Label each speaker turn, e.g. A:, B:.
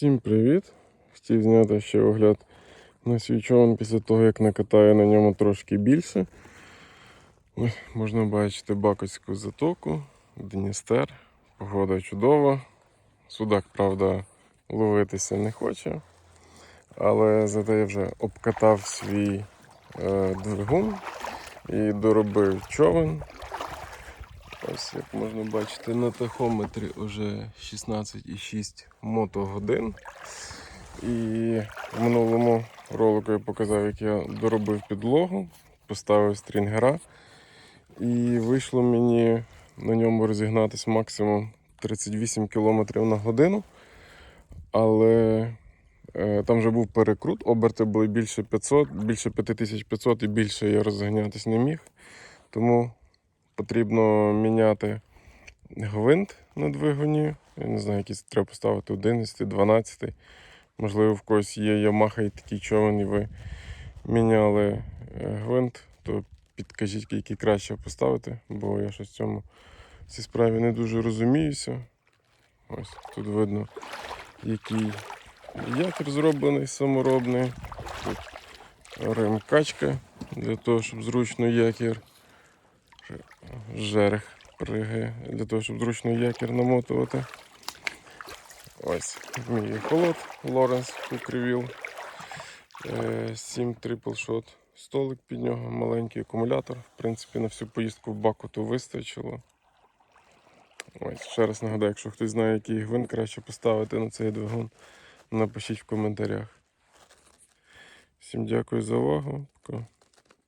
A: Всім привіт! Хотів зняти ще огляд на свій човен після того, як накатаю на ньому трошки більше. Ось, можна бачити Бакоцьку затоку, Дністер. Погода чудова. Судак, правда, ловитися не хоче. Але зате я вже обкатав свій е, двигун і доробив човен. Ось як можна бачити, на тахометрі вже 16,6 мотогодин. І в минулому ролику я показав, як я доробив підлогу, поставив стрінгера. І вийшло мені на ньому розігнатися максимум 38 км на годину. Але е, там вже був перекрут, оберти були більше 500, більше 5500 і більше я розганятись не міг. Тому потрібно міняти гвинт на двигуні. Я не знаю, якийсь треба поставити 11, 12. Можливо, в когось є Yamaha і такий човен, і ви міняли е, гвинт, то підкажіть, який краще поставити, бо я щось в цьому в цій справі не дуже розуміюся. Ось тут видно, який якір зроблений саморобний. Тут ремкачка для того, щоб зручно якір жерех приги для того, щоб зручно якір намотувати. Ось мій холод Лоренс Кукревіл. 7 трипл шот столик під нього, маленький акумулятор. В принципі, на всю поїздку в баку то вистачило. Ось, ще раз нагадаю, якщо хтось знає, який гвинт краще поставити на цей двигун, напишіть в коментарях. Всім дякую за увагу. Пока.